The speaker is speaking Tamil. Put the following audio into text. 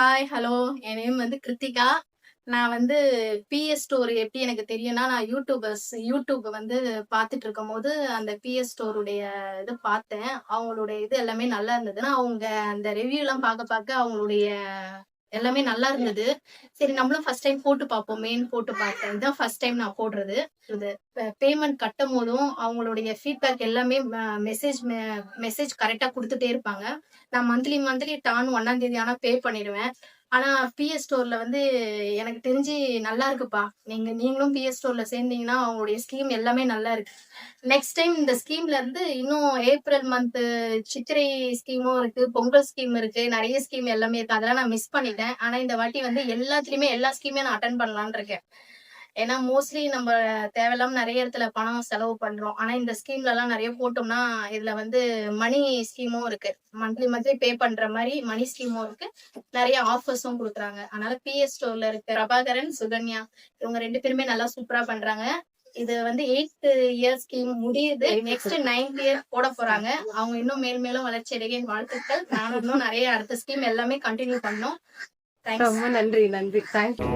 ஹாய் ஹலோ என் நேம் வந்து கிருத்திகா. நான் வந்து பிஎஸ் ஸ்டோர் எப்படி எனக்கு தெரியும்னா நான் யூடியூபர்ஸ் யூடியூப் வந்து பார்த்துட்டு இருக்கும்போது அந்த பிஎஸ் ஸ்டோருடைய இது பார்த்தேன். அவங்களுடைய இது எல்லாமே நல்லா இருந்ததுன்னா அவங்க அந்த ரிவ்யூலாம் பார்க்க பார்க்க அவங்களுடைய எல்லாமே நல்லா இருந்தது. சரி நம்மளும் ஃபர்ஸ்ட் டைம் போட்டு பார்ப்போம். மெயின் போட்டு பார்த்தேன். இதுதான் ஃபர்ஸ்ட் டைம் நான் போடுறது. இது பேமெண்ட் கட்டும் போதும் அவங்களுடைய ஃபீட்பேக் எல்லாமே மெசேஜ் மெசேஜ் கரெக்டா கொடுத்துட்டே இருப்பாங்க. நான் மந்த்லி மந்த்லி டான் ஒன்னாம் தேதி ஆனால் பே பண்ணிடுவேன். ஆனா பிஎஸ் ஸ்டோர்ல வந்து எனக்கு தெரிஞ்சு நல்லா இருக்குப்பா. நீங்க நீங்களும் பிஎஸ் ஸ்டோர்ல சேர்ந்தீங்கன்னா அவங்களுடைய ஸ்கீம் எல்லாமே நல்லா இருக்கு. நெக்ஸ்ட் டைம் இந்த ஸ்கீம்ல இருந்து இன்னும் ஏப்ரல் மந்த் சித்திரை ஸ்கீமும் இருக்கு பொங்கல் ஸ்கீம் இருக்கு நிறைய ஸ்கீம் எல்லாமே இருக்கு. அதெல்லாம் நான் மிஸ் பண்ணிட்டேன். ஆனா இந்த வாட்டி வந்து எல்லாத்துலயுமே எல்லா ஸ்கீமே நான் அட்டன் பண்ணலான் இருக்கேன். ஏன்னா மோஸ்ட்லி நம்ம தேவையில்லாம நிறைய இடத்துல பணம் செலவு பண்றோம். ஆனா இந்த ஸ்கீம்ல எல்லாம் நிறைய போட்டோம்னா இதுல வந்து மணி ஸ்கீமும் இருக்கு. மந்த்லி மந்த்லி பே பண்ற மாதிரி மணி ஸ்கீமும் இருக்கு. நிறைய ஆஃபர்ஸும் கொடுக்குறாங்க. அதனால பிஎஸ் ஸ்டோர்ல இருக்க பிரபாகரன் சுகன்யா இவங்க ரெண்டு பேருமே நல்லா சூப்பரா பண்றாங்க. இது வந்து எயித் இயர் ஸ்கீம் முடியுது. நெக்ஸ்ட் நைன்த் இயர் போட போறாங்க. அவங்க இன்னும் மேல் மேலும் வளர்ச்சி அடைய வாழ்த்துக்கள். நானும் இன்னும் நிறைய அடுத்த ஸ்கீம் எல்லாமே கண்டினியூ பண்ணோம் ரொம்ப நன்றி நன்றி. தேங்க்யூ